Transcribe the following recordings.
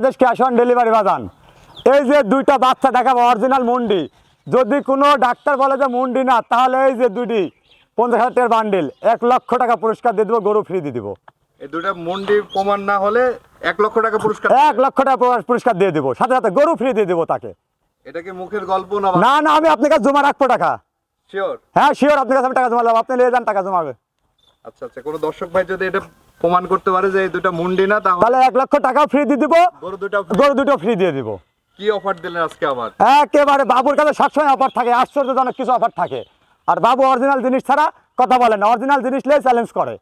Cash on delivery বাজান। এই যে দুইটা বাচ্চা দেখাবো অরিজিনাল মুন্ডি। যদি কোনো ডাক্তার বলে যে মুন্ডি না তাহলে এই যে দুটি পঞ্চাশ হাজার টাকার বান্ডিল এক লক্ষ টাকা পুরস্কার দিয়ে দেবো গরু ফ্রি দিয়ে দিব। এই দুটা মন্ডি প্রমাণ না হলে এক লক্ষ টাকা পুরস্কার এক লক্ষ টাকা পুরস্কার দিয়ে দেবো সাথে সাথে গরু ফ্রি দিয়ে দেবো তাকে। এটা কি মুখের গল্প না না না আমি আপনার কাছে জমা রাখব টাকা। শিওর হ্যাঁ শিওর আপনার কাছে আমি টাকা জমা দেবো আপনি নিয়ে যান টাকা জমাবে। আচ্ছা আচ্ছা কোনো দর্শক ভাই যদি এটা প্রমাণ করতে পারে যে এই দুটা মুন্ডি না তাহলে এক লক্ষ টাকাও ফ্রি দিয়ে দিব। গরু দুটা গরু দুটো ফ্রি দিয়ে দিব। কি অফার দিলেন আজকে আমার একেবারে বাবুর কাছে সবসময় অফার থাকে আশ্চর্যজনক কিছু অফার থাকে। আর বাবু অরিজিনাল জিনিস ছাড়া কথা বলে না অরিজিনাল জিনিস নিয়ে চ্যালেঞ্জ করে।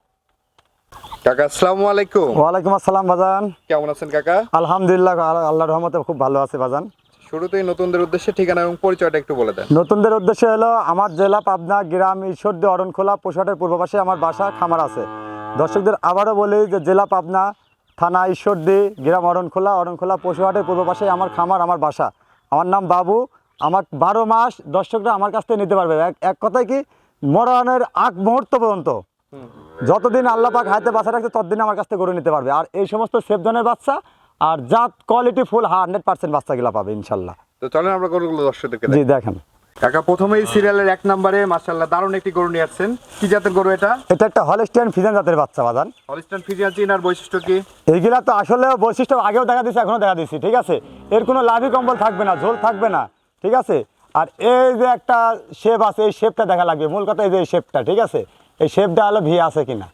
কাকা আসসালামু আলাইকুম। ওয়ালাইকুম আসসালাম বাজান কেমন আছেন কাকা? আলহামদুলিল্লাহ আল- আল্লাহর রহমতে খুব ভালো আছে বাজান শুরুতেই নতুনদের উদ্দেশ্যে ঠিকানা এবং পরিচয়টা একটু বলে দেন। নতুনদের উদ্দেশ্য হলো আমার জেলা পাবনা গ্রাম ঈশ্বরদী অরণখোলা পোশাটের পূর্ব পাশে আমার বাসা খামার আছে। দর্শকদের আবারও বলি যে জেলা পাবনা থানা ঈশ্বরদী গ্রাম অরণখোলা অরণখোলা পশুহাটের পূর্ব পাশে আমার খামার আমার বাসা। আমার নাম বাবু। আমার বারো মাস দর্শকরা আমার কাছ থেকে নিতে পারবে। এক এক কথায় কি মরণের আগ মুহূর্ত পর্যন্ত যতদিন আল্লাহ পাক হাতে বাচ্চা রাখছে ততদিন আমার কাছ থেকে গরু নিতে পারবে। আর এই সমস্ত সেফজনের বাচ্চা আর জাত কোয়ালিটি ফুল হান্ড্রেড পার্সেন্ট বাচ্চাগুলো পাবে ইনশাল্লাহ। তো চলেন আমরা গরুগুলো দর্শকদেরকে জি দেখেন। কাকা প্রথমেই সিরিয়ালের এক নম্বরে মাশাআল্লাহ দারুণ একটি গরু নিয়ে আসছেন। কি জাতের গরু এটা? এটা একটা হলস্টিয়ান ফিজেন জাতের বাচ্চা বাজান। হলিস্টান ফিজিয়ান চিনার বৈশিষ্ট্য কি? এইগুলা তো আসলে বৈশিষ্ট্য আগেও দেখা দিচ্ছে এখনও দেখা দিচ্ছি ঠিক আছে? এর কোনো লাভি কম্বল থাকবে না ঝোল থাকবে না ঠিক আছে? আর এই যে একটা শেপ আছে এই শেপটা দেখা লাগবে। মূল কথা এই যে এই শেপটা ঠিক আছে? এই শেপটা আলো ভি আছে কিনা।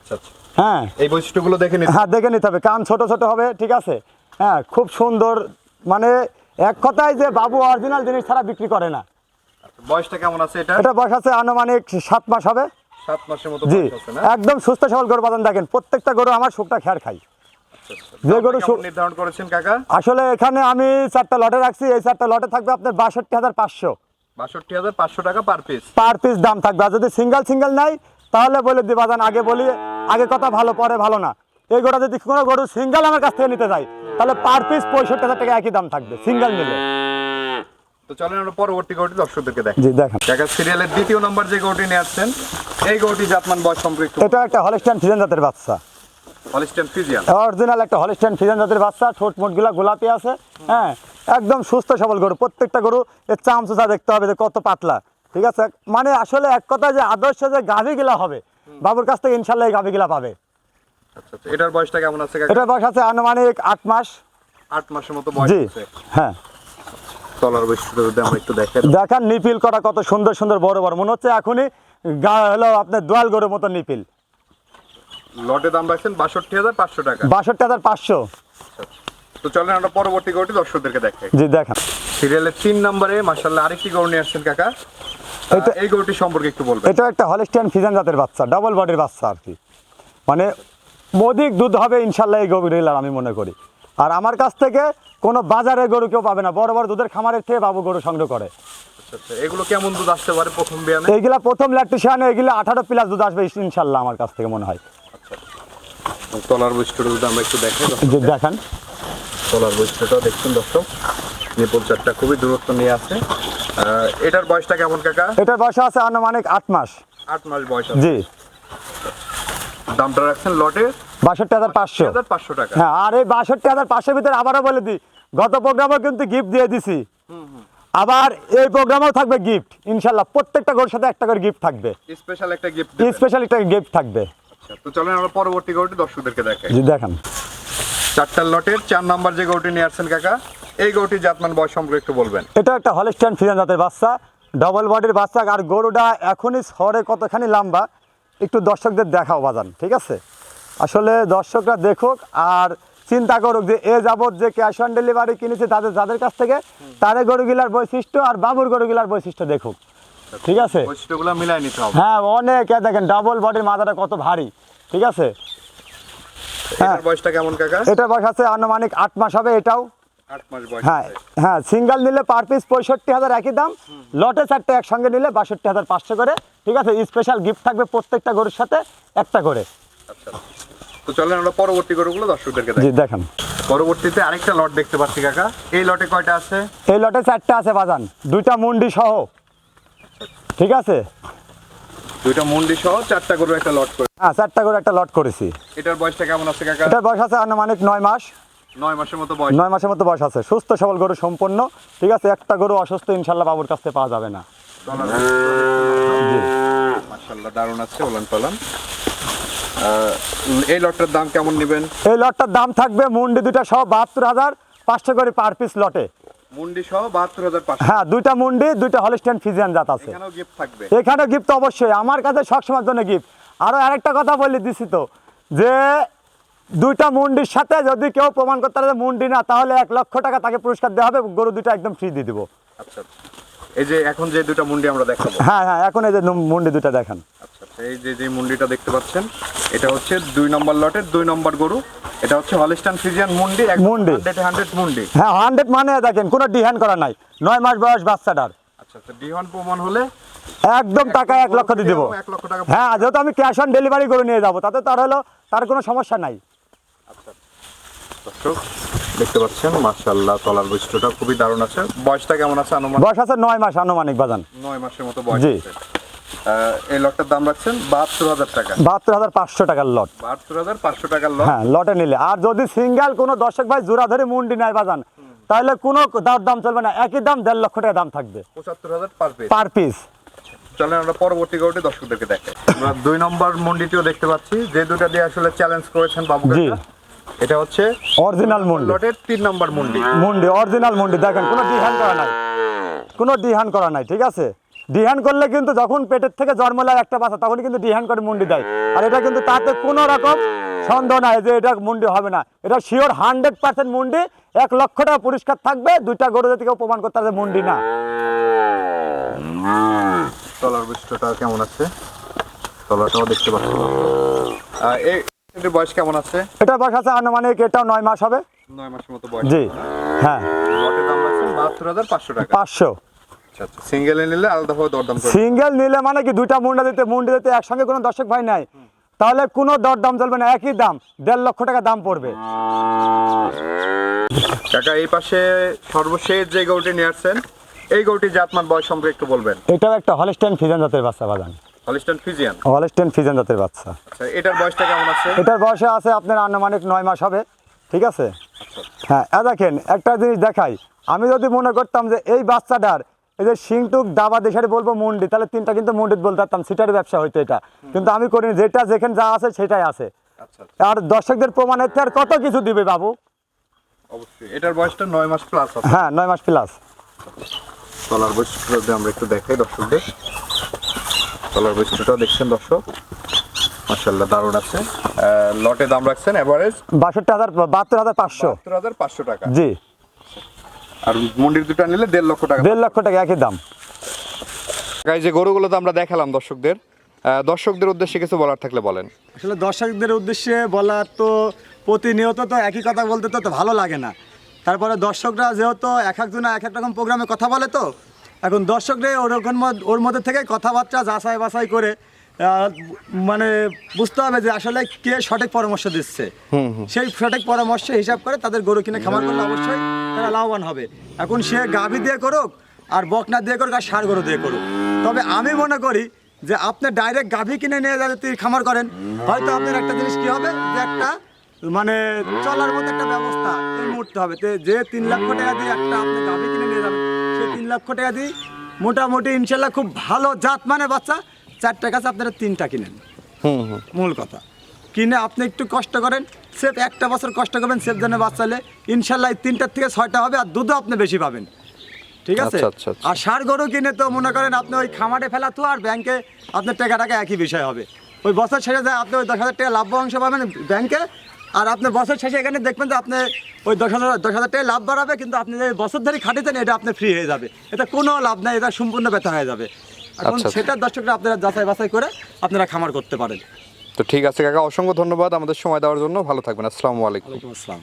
আচ্ছা আচ্ছা। হ্যাঁ। এই বৈশিষ্ট্যগুলো দেখে নিন হ্যাঁ দেখে নিতে হবে। কান ছোট ছোট হবে ঠিক আছে? হ্যাঁ খুব সুন্দর মানে এক কথায় যে বাবু অরিজিনাল জিনিস ছাড়া বিক্রি করে না। বয়সটা কেমন আছে এটা? এটা বয়স আছে আনুমানিক সাত মাস হবে। সাত মাসের মতো জি একদম সুস্থ সবল গরু বাজান দেখেন প্রত্যেকটা গরু আমার শুকটা খেয়ার খাই। যে গরু দামটা সু- কেমন নির্ধারণ করেছেন কাকা? আসলে এখানে আমি চারটা লটে রাখছি এই চারটা লটে থাকবে আপনার বাষট্টি হাজার পাঁচশো। বাষট্টি হাজার পাঁচশো টাকা পার পিস পার পিস দাম থাকবে। আর যদি সিঙ্গেল সিঙ্গেল নাই তাহলে বলে দিই বাজান আগে বলি আগে কথা ভালো পরে ভালো না। এই গোটা যদি কোনো গরু সিঙ্গেল আমার কাছ থেকে নিতে যাই তাহলে পার পিস পঁয়ষট্টি হাজার টাকা একই দাম থাকবে সিঙ্গেল নিলে। তো চলেন আমরা পরবর্তী গরুটি দর্শকদেরকে দেখ দেখেন। কাকা সিরিয়ালের দ্বিতীয় নম্বর যে গরুটি নিয়ে আসছেন এই গরুটি জাতমান বয়স সম্পর্কে এটা একটা হলিস্টান ফিজেন জাতের বাচ্চা। হলিস্টান ফিজিয়ান অরিজিনাল একটা হলিস্টান জাতের বাচ্চা ঠোঁট মোটগুলা গোলাপি আছে হ্যাঁ একদম সুস্থ সবল গরু। প্রত্যেকটা গরু এর চামচুচা দেখতে হবে যে কত পাতলা ঠিক আছে? মানে আসলে এক কথা যে আদর্শ যে গাভিগুলা হবে বাবুর কাছ থেকে ইনশাল্লাহ এই গাভিগুলা পাবে। এটার বয়সটা কেমন আছে এটার বয়স আছে আনুমানিক আট মাস। আট মাসের মতো বয়স আছে। হ্যাঁ। তলার বৈশিষ্ট্য যদি আমরা একটু দেখেন দেখান নিপিল করা কত সুন্দর সুন্দর বড় বড়। মনে হচ্ছে এখনই গা হলো আপনার দোয়াল গরুর মতো নিপিল। লটে দাম রাখছেন বাষট্টি হাজার পাঁচশো টাকা। বাষট্টি হাজার পাঁচশো। তো চলেন আমরা পরবর্তী গরুটি দর্শকদেরকে দেখাই। জি দেখান। সিরিয়ালের তিন নম্বরে মাসাল্লাহ আরেকটি গরু নিয়ে আসছেন কাকা। এই গরুটি সম্পর্কে একটু বলবেন। এটা একটা হলিস্টিয়ান ফিজান জাতের বাচ্চা ডবল বডির বাচ্চা আর কি। মানে অধিক দুধ হবে ইনশাল্লাহ এই গরুগুলার আমি মনে করি। আর আমার কাছ থেকে কোনো বাজারে গরু কেউ পাবে না। বড় বড় দুধের খামারের থেকে বাবু গরু সংগ্রহ করে। আচ্ছা আচ্ছা এগুলো কেমন দুধ আসতে পারে প্রথম বিয়ানে? এইগুলা প্রথম ল্যাকটিশিয়ানে এগুলো আঠারো প্লাস দুধ আসবে ইনশাল্লাহ আমার কাছ থেকে মনে হয়। তলার বৈশিষ্ট্যটা যদি আমরা একটু দেখেন দেখান। তলার বৈশিষ্ট্যটাও দেখছেন দর্শক। নিপুল চারটা খুবই দূরত্ব নিয়ে আছে। এটার বয়সটা কেমন কাকা? এটার বয়স আছে আনুমানিক আট মাস। আট মাস বয়স জি। দামটা রাখছেন লটে বাষট্টি হাজার পাঁচশো। পাঁচশো টাকা। হ্যাঁ আর এই বাষট্টি হাজার পাঁচশোর ভিতরে আবারও বলে দিই গত প্রোগ্রামও কিন্তু গিফট দিয়ে দিছি। আবার এই প্রোগ্রামেও থাকবে গিফট ইনশাল্লাহ প্রত্যেকটা গরুর সাথে একটা করে গিফট থাকবে। স্পেশাল একটা গিফট স্পেশাল একটা গিফট থাকবে। তো চলেন আমরা পরবর্তী গরুটি দর্শকদেরকে দেখাই। জি দেখান। চারটার লটের চার নাম্বার যে গরুটি নিয়ে আসছেন কাকা এই গরুটি জাতমান বয়স সম্পর্কে একটু বলবেন। এটা একটা হলিস্টান ফিজান জাতের বাচ্চা ডবল বডির বাচ্চা আর গরুটা এখনই শহরে কতখানি লম্বা একটু দর্শকদের দেখাও বাজান ঠিক আছে? আসলে দর্শকরা দেখুক আর চিন্তা করুক যে এ যাবৎ যে ক্যাশ অন ডেলিভারি কিনেছে তাদের যাদের কাছ থেকে তাদের গরুগুলার বৈশিষ্ট্য আর বাবুর গরুগুলার বৈশিষ্ট্য দেখুক ঠিক আছে? বৈশিষ্ট্যগুলো মিলাই নিতে হবে। হ্যাঁ অনেক দেখেন ডাবল বডির মাথাটা কত ভারী ঠিক আছে? হ্যাঁ। এটার বয়সটা কেমন কাকা? এটা বয়স আছে আনুমানিক আট মাস হবে এটাও হ্যাঁ। হ্যাঁ সিঙ্গেল নিলে পার পিস পঁয়ষট্টি হাজার একই দাম লটে চারটে একসঙ্গে নিলে বাষট্টি হাজার পাঁচশো করে। ঠিক আছে স্পেশাল গিফট থাকবে প্রত্যেকটা গরুর সাথে একটা করে। আচ্ছা। তো চলেন আমরা পরবর্তী গরুগুলো দর্শকদেরকে জি দেখেন। পরবর্তীতে আরেকটা লট দেখতে পাচ্ছি কাকা। এই লটে কয়টা আছে? এই লটে চারটে আছে বাজান। দুইটা মুন্ডি সহ। ঠিক আছে? দুইটা মন্ডি সহ চারটা গরু একটা লট করে। হ্যাঁ চারটা করে একটা লট করেছি। এটার বয়সটা কেমন আছে কাকা? এটার বয়স আছে আনুমানিক নয় মাস। নয় মাসের মতো বয়স। নয় মাসের মতো বয়স আছে। সুস্থ সবল গরু সম্পন্ন। ঠিক আছে একটা গরু অসুস্থ ইনশাল্লাহ বাবুর কাছ পাওয়া যাবে না। মাশাল্লাহ দারুণ আছে ওলান পালান। এই লটটার দাম কেমন নেবেন? এই লটটার দাম থাকবে মুন্ডি সহ বাহাত্তর হাজার পাঁচশো করে পার পিস লটে। মুন্ডি সহ বাহাত্তর হাজার হ্যাঁ দুইটা মুন্ডি দুইটা হলিস্টিয়ান ফিজিয়ান জাত আছে। এখানেও গিফট থাকবে। এখানে গিফট অবশ্যই। আমার কাছে সবসময়ের জন্য গিফট আরও আরেকটা কথা বলে দিছি তো যে দুইটা মুন্ডির সাথে যদি কেউ প্রমাণ করতে পারে মুন্ডি না তাহলে এক লক্ষ টাকা তাকে পুরস্কার দেওয়া হবে গরু দুটো একদম ফ্রি দিয়ে দিব। আচ্ছা আচ্ছা। এই যে এখন যে দুটো মুন্ডি আমরা দেখাবো। হ্যাঁ হ্যাঁ এখন এই যে মুন্ডি দুটো দেখেন। আচ্ছা এই যে যে মুন্ডিটা দেখতে পাচ্ছেন এটা হচ্ছে দুই নম্বর লটের দুই নম্বর গরু। এটা হচ্ছে হলিস্টান ফিজিয়ান মুন্ডি মুন্ডি। হান্ড্রেড মুন্ডি। হ্যাঁ হান্ড্রেড মানে দেখেন কোনো ডিহান করা নাই। নয় মাস বয়স বাচ্চাটার। আচ্ছা প্রমাণ হলে একদম টাকা এক লক্ষ দিয়ে দেবো এক লক্ষ টাকা হ্যাঁ যেহেতু আমি ক্যাশ অন ডেলিভারি করে নিয়ে যাব তাতে তার হলো তার কোনো সমস্যা নাই। আচ্ছা। দর্শক দেখতে পাচ্ছেন মাশাআল্লাহ তলার বৈশিষ্ট্যটা খুবই দারুণ আছে। বয়সটা কেমন আছে আনুমানিক? বয়স আছে নয় মাস আনুমানিক বাজান। নয় মাসের মতো বয়স জি। এই লটটার দাম রাখছেন বাহাত্তর হাজার টাকা। বাহাত্তর হাজার পাঁচশো টাকার লট। বাহাত্তর হাজার পাঁচশো টাকার লট। হ্যাঁ লটে নিলে। আর যদি সিঙ্গেল কোনো দর্শক ভাই জোড়া ধরে মুন্ডি নেয় বাজান তাহলে কোনো দাম দাম চলবে না। একই দাম দেড় লক্ষ টাকা দাম থাকবে। পঁচাত্তর হাজার পার পিস চলেন আমরা পরবর্তী গরুটি দর্শকদেরকে দেখাই। আমরা দুই নম্বর মন্ডিটিও দেখতে পাচ্ছি। যে দুটা দিয়ে আসলে চ্যালেঞ্জ করেছেন বাবু এটা হচ্ছে অরিজিনাল মুন্ডি। লটের তিন নম্বর মন্ডি। মুন্ডি অরিজিনাল মুন্ডি দেখেন কোনো ডিহান করা নাই। কোনো ডিহান করা নাই ঠিক আছে? ডিহান করলে কিন্তু যখন পেটের থেকে জন্ম লাগে একটা বাচ্চা তখন কিন্তু ডিহান করে মুন্ডি দেয়। আর এটা কিন্তু তাতে কোনো রকম সন্দেহ নাই যে এটা মুন্ডি হবে না। এটা শিওর হান্ড্রেড পার্সেন্ট মুন্ডি এক লক্ষ টাকা পুরস্কার থাকবে দুইটা গরু যদি কেউ প্রমাণ করতে পারে মুন্ডি না। তলার বৈশিষ্ট্যটা কেমন আছে? তলাটাও দেখতে পাচ্ছি। এই এটার বয়স কেমন আছে? এটা বয়স আছে আনুমানিক নয় মাস হবে। নয় মাসের মতো বয়স। জি হ্যাঁ। লটের দাম রাখছেন বাহাত্তর হাজার পাঁচশো টাকা। পাঁচশো। আচ্ছা আচ্ছা। সিঙ্গেলে নিলে আলাদাভাবে দরদাম করে সিঙ্গেল নিলে মানে কি দুইটা মুন্ডা দিতে মুন্ডি দিতে একসঙ্গে কোনো দর্শক ভাই নাই। তাহলে কোনো দর দাম চলবে না একই দাম দেড় লক্ষ টাকা দাম পড়বে। কাকা এই পাশে সর্বশেষ যে গরুটি নিয়ে আসছেন এই গরুটি জাতমান বয়স সম্পর্কে একটু বলবেন। এটাও একটা হলিস্টেন ফিজেন জাতের বাচ্চা বাগান। হলিস্টান ফিজিয়ান হলিস্টেন ফিজেন জাতের বাচ্চা। আচ্ছা এটার বয়সটা কেমন আছে? এটার বয়সে আছে আপনার আনুমানিক নয় মাস হবে ঠিক আছে? হ্যাঁ দেখেন একটা জিনিস দেখাই। আমি যদি মনে করতাম যে এই বাচ্চাটার এই যে সিংটুক দাবা দেশের বলব মুন্ডি তাহলে তিনটা কিন্তু মুন্ডিত বলতে পারতাম সিটার ব্যবসা হইতো এটা। কিন্তু আমি করিনি যেটা যেখানে যা আছে সেটাই আছে। আচ্ছা আচ্ছা। আর দর্শকদের প্রমাণের আর কত কিছু দিবে বাবু? অবশ্যই এটার বয়সটা নয় মাস প্লাস হ্যাঁ নয় মাস প্লাস বৈশিষ্ট্য আমরা একটু দেখাই দর্শকদের। তলার বৈশিষ্ট্যটাও দেখছেন দর্শক? মার্শাল্লাহ দারুণ আছে। লটে দাম রাখছেন এভারেজ? বাষট্টি হাজার বাহাত্তর হাজার পাঁচশো। সত্তর হাজার পাঁচশো টাকা। জি। আর মন্দির দুটা নিলে দেড় লক্ষ টাকা দেড় লক্ষ টাকা একই দাম। গাই যে গরুগুলো তো আমরা দেখালাম দর্শকদের। দর্শকদের উদ্দেশ্যে কিছু বলার থাকলে বলেন। আসলে দর্শকদের উদ্দেশ্যে বলার তো প্রতিনিয়ত তো একই কথা বলতে তো ভালো লাগে না। তারপরে দর্শকরা যেহেতু এক একজন এক এক রকম প্রোগ্রামে কথা বলে তো এখন দর্শকরা ওরকম ওর মধ্যে থেকে কথাবার্তা যাচাই বাছাই করে মানে বুঝতে হবে যে আসলে কে সঠিক পরামর্শ দিচ্ছে। সেই সঠিক পরামর্শ হিসাব করে তাদের গরু কিনে খামার করলে অবশ্যই তারা লাভবান হবে। এখন সে গাভী দিয়ে করুক আর বকনা দিয়ে করুক আর সার গরু দিয়ে করুক। তবে আমি মনে করি যে আপনি ডাইরেক্ট গাভী কিনে নিয়ে যাতে তুই খামার করেন হয়তো আপনার একটা জিনিস কি হবে যে একটা মানে চলার মতো একটা ব্যবস্থা এই মুহূর্তে হবে। যে তিন লক্ষ টাকা দিয়ে একটা আপনি গাভী কিনে নিয়ে যাবেন তিন লক্ষ টাকা দিয়ে মোটামুটি ইনশাল্লাহ খুব ভালো জাত মানে বাচ্চা। চারটা কাছে আপনারা তিনটা কিনেন। মূল কথা। কিনে আপনি একটু কষ্ট করেন। সেফ একটা বছর কষ্ট করবেন সেফ জন্য বাচ্চালে ইনশাল্লাহ তিনটার থেকে ছয়টা হবে আর দুধও আপনি বেশি পাবেন। ঠিক আছে? আচ্ছা, আচ্ছা, আচ্ছা। আর সার গরু কিনে তো মনে করেন আপনি ওই খামারে ফেলা তো আর ব্যাংকে আপনার টাকা টাকা একই বিষয় হবে। ওই বছর ছেড়ে যায় আপনি ওই দশ হাজার টাকা লাভ অংশ পাবেন ব্যাংকে। আর আপনি বছর শেষে এখানে দেখবেন যে আপনি ওই দশ হাজার দশ হাজার টাকা লাভ বাড়াবে কিন্তু আপনি যে বছর ধরে খাটিয়েছেন এটা আপনি ফ্রি হয়ে যাবে। এটা কোনো লাভ নাই এটা সম্পূর্ণ ব্যথা হয়ে যাবে। এখন আচ্ছা। সেটা দর্শকরা আপনারা যাচাই বাছাই করে আপনারা খামার করতে পারেন। তো ঠিক আছে কাকা অসংখ্য ধন্যবাদ আমাদের সময় দেওয়ার জন্য। ভালো থাকবেন আসসালামু আলাইকুম। আসসালাম।